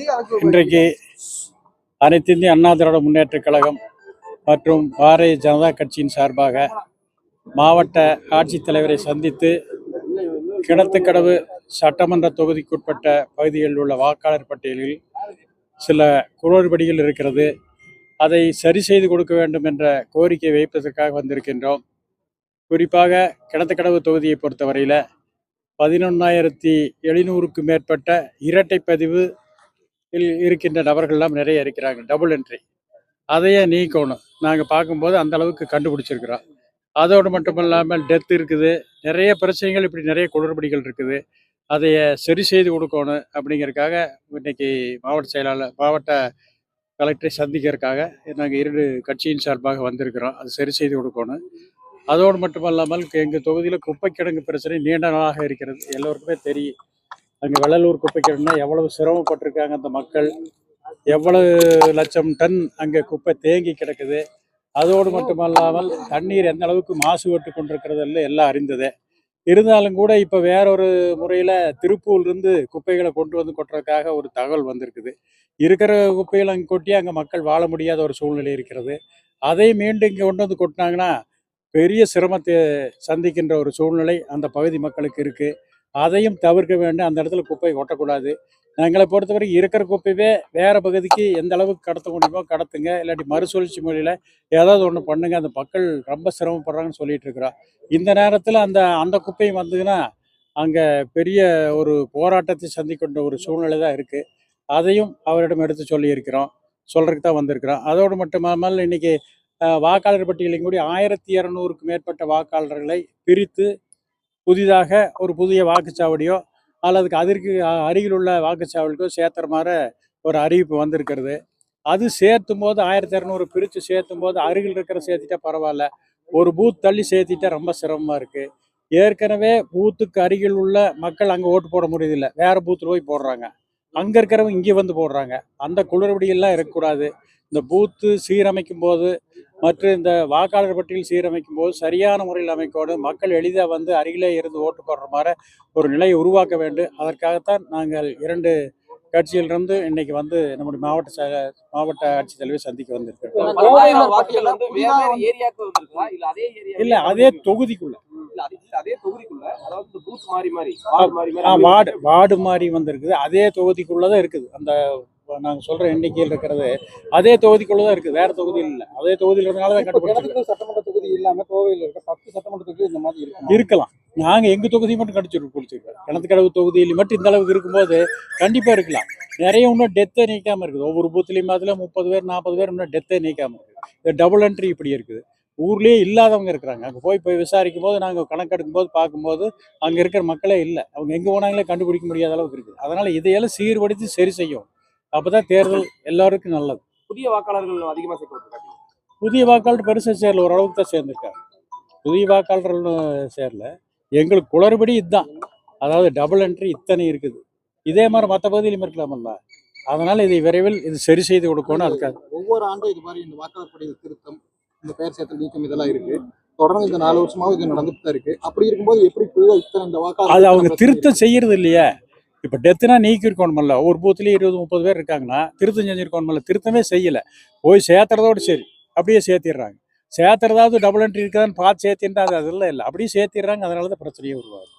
இன்றைக்கு அனைத்து இந்திய அண்ணா திராவிட முன்னேற்றக் கழகம் மற்றும் பாரதிய ஜனதா கட்சியின் சார்பாக மாவட்ட ஆட்சித்தலைவரை சந்தித்து கிணத்துக்கடவு சட்டமன்ற தொகுதிக்குட்பட்ட பகுதிகளில் உள்ள வாக்காளர் பட்டியலில் சில குளறுபடிகள் இருக்கிறது. அதை சரி செய்து கொடுக்க வேண்டும் என்ற கோரிக்கை வைப்பதற்காக வந்திருக்கின்றோம். குறிப்பாக கிணத்துக்கடவு தொகுதியை பொறுத்தவரையில் பதினொன்றாயிரத்தி எழுநூறுக்கும் மேற்பட்ட இரட்டை பதிவு இருக்கின்ற நபர்கள்லாம் நிறைய இருக்கிறாங்க. டபுள் என்ட்ரி அதையே நீக்கணும். நாங்கள் பார்க்கும்போது அந்த அளவுக்கு கண்டுபிடிச்சிருக்கிறோம் அதோடு மட்டும் இல்லாமல் டெத் இருக்குது. நிறைய பிரச்சனைகள் இப்படி நிறைய குளறுபடிகள் இருக்குது. அதைய சரி செய்து கொடுக்கணும் அப்படிங்கிறதுக்காக இன்னைக்கு மாவட்ட செயலாளர் மாவட்ட கலெக்டரை சந்திக்கிறதுக்காக நாங்கள் இரண்டு கட்சியின் சார்பாக வந்திருக்கிறோம். அது சரி செய்து கொடுக்கணும். அதோடு மட்டுமல்லாமல் எங்கள் தொகுதியில் குப்பை கிடங்கு பிரச்சனை நீண்ட நாளாக இருக்கிறது. எல்லோருக்குமே தெரியும். அங்கே வெள்ளலூர் குப்பை எவ்வளவு சிரமப்பட்டிருக்காங்க அந்த மக்கள்? எவ்வளவு லட்சம் டன் அங்கே குப்பை தேங்கி கிடக்குது. அதோடு மட்டுமல்லாமல் தண்ணீர் எந்த அளவுக்கு மாசுபட்டு கொண்டிருக்கிறது எல்லாம் எல்லாம் அறிந்ததே. இருந்தாலும் கூட இப்போ வேறொரு முறையில் திருப்பூர்லேருந்து குப்பைகளை கொண்டு வந்து கொட்டுறதுக்காக ஒரு தகவல் வந்திருக்குது. இருக்கிற குப்பைகளை அங்கே கொட்டி அங்கே மக்கள் வாழ முடியாத ஒரு சூழ்நிலை இருக்கிறது. அதை மீண்டும் இங்கே கொண்டு வந்து கொட்டினாங்கன்னா பெரிய சிரமத்தை சந்திக்கின்ற ஒரு சூழ்நிலை அந்த பகுதி மக்களுக்கு இருக்குது அதையும் தவிர்க்க வேண்டும். அந்த இடத்துல குப்பை கொட்டக்கூடாது. எங்களை பொறுத்தவரை இருக்கிற குப்பையே வேறு பகுதிக்கு எந்த அளவுக்கு கடத்த முடியுமோ கடத்துங்க. இல்லாட்டி மறுசுழற்சி முறையில் ஏதாவது ஒன்று பண்ணுங்க. அந்த மக்கள் ரொம்ப சிரமப்படுறாங்கன்னு சொல்லிட்டு இருக்கிறோம் இந்த நேரத்தில் அந்த அந்த குப்பையும் வந்ததுன்னா அங்கே பெரிய ஒரு போராட்டத்தை சந்திக்கின்ற ஒரு சூழ்நிலை தான் இருக்குது அதையும் அவரிடம் எடுத்து சொல்லியிருக்கிறோம். சொல்கிறதுக்கு தான் வந்திருக்கிறோம். அதோடு மட்டுமல்லாமல் இன்றைக்கி வாக்காளர் பட்டியலையும் கூடி ஆயிரத்தி இரநூறுக்கு மேற்பட்ட வாக்காளர்களை பிரித்து புதிதாக ஒரு புதிய வாக்குச்சாவடியோ அல்லதுக்கு அதற்கு அருகில் உள்ள வாக்குச்சாவடிக்கோ சேர்த்துற மாதிரி ஒரு அறிவிப்பு வந்திருக்கிறது. அது சேர்த்தும் போது ஆயிரத்தி இரநூறு பிரித்து சேர்த்தும் போது அருகில் இருக்கிற சேர்த்திட்டா பரவாயில்ல. ஒரு பூத் தள்ளி சேர்த்திட்டா ரொம்ப சிரமமாக இருக்குது ஏற்கனவே பூத்துக்கு அருகில் உள்ள மக்கள் அங்கே ஓட்டு போட முடியதில்லை வேறு பூத்தில் போய் போடுறாங்க. அங்கே இருக்கிறவங்க இங்கே வந்து போடுறாங்க. அந்த குளறுபடியெல்லாம் இருக்கக்கூடாது. இந்த பூத்து சீரமைக்கும் போது மற்றும் இந்த வாக்காளர் பட்டியல் சீரமைக்கும் போது சரியான முறையில் அமைக்கணும். மக்கள் எளிதாக வந்து அருகிலே இருந்து ஓட்டு போடுற மாதிரி ஒரு நிலையை உருவாக்க வேண்டும். அதற்காகத்தான் நாங்கள் இரண்டு கட்சியிலிருந்து இன்னைக்கு வந்து நம்முடைய மாவட்ட மாவட்ட ஆட்சித்தலைவர் சந்திக்க வந்திருக்கிறோம். இல்ல அதே தொகுதிக்குள்ள. வார்டு மாறி வந்திருக்குது. அதே தொகுதிக்குள்ளதான் இருக்குது. அந்த நாங்க சொல்ற எண்ணிக்கையில் இருக்கிறது அதே தொகுதிக்குள்ளதான் இருக்குது. வேற தொகுதியில் இல்லை. அதே தொகுதியில் இருந்தனால தான் கிணத்துக்கடவு சட்டமன்ற தொகுதி இல்லாம கோவையில் இருக்க பத்து சட்டமன்ற தொகுதி இந்த மாதிரி இருக்கு இருக்கலாம். நாங்க எங்க தொகுதி மட்டும் கடிச்சு குடிச்சிருக்கோம் கிணத்துக்கடவு தொகுதியில் மட்டும் இந்த அளவுக்கு இருக்கும்போது கண்டிப்பா இருக்கலாம். நிறைய இன்னும் டெத்தை நீக்காம இருக்குது. ஒவ்வொரு பூத்துலயும் அதுல முப்பது பேர் நாற்பது பேர் இன்னும் டெத்தை நீக்காம இருக்குது. டபுள் என்ட்ரி இப்படி இருக்குது. ஊர்லயே இல்லாதவங்க இருக்கிறாங்க. அங்க போய் போய் விசாரிக்கும் போது நாங்க கணக்கெடுக்கும் போது பார்க்கும்போது அங்க இருக்கிற மக்களே இல்லை. அவங்க எங்க போனாங்களே கண்டுபிடிக்க முடியாத அளவுக்கு இருக்குது. அதனால இதையெல்லாம் சீர்படுத்தி சரி செய்யும். அப்பதான் தேர்தல் எல்லாருக்கும் நல்லது. புதிய வாக்காளர்கள் அதிகமா சேர்க்கப்பட்டிருக்காங்க. புதிய வாக்காளர் பெருசாக சேரல ஓரளவுக்கு தான் சேர்ந்துருக்காங்க. புதிய வாக்காளர்கள் சேரல. எங்களுக்கு குளறுபடி இதுதான். அதாவது டபுள் என்ட்ரி இத்தனை இருக்குது. இதே மாதிரி மற்ற பகுதியிலும் இருக்கலாமல்ல. அதனால இதை விரைவில் இது சரி செய்து கொடுக்கணும் அதுக்காக ஒவ்வொரு ஆண்டும் இது மாதிரி இந்த வாக்காளர் பட்டியல் திருத்தம் இந்த பெயர் சேர்த்தல் நீக்கம் இதெல்லாம் இருக்கு. தொடர்ந்து இந்த நாலு வருஷமாவும் இது நடந்துட்டு தான் இருக்கு. அப்படி இருக்கும்போது எப்படி புதிதா இத்தனை இந்த வாக்காளர் அது அவங்க திருத்தம் செய்யறது இல்லையே. இப்போ டெத்துனா நீக்கி இருக்கணுமல்ல ஒரு பூத்துலேயும் இருபது முப்பது பேர் இருக்காங்கன்னா திருத்தம் செஞ்சிருக்கணுமல்ல திருத்தமே செய்யலை. போய் சேர்த்துறதோடு சரி. அப்படியே சேர்த்திடுறாங்க. சேர்த்துறதாவது டபுள் என்ட்ரி இருக்குதான்னு பார்த்து சேர்த்தின்றா அது அதெல்லாம் இல்லை. அப்படியே சேர்த்திடுறாங்க. அதனால தான் பிரச்சனையே உருவாகுது.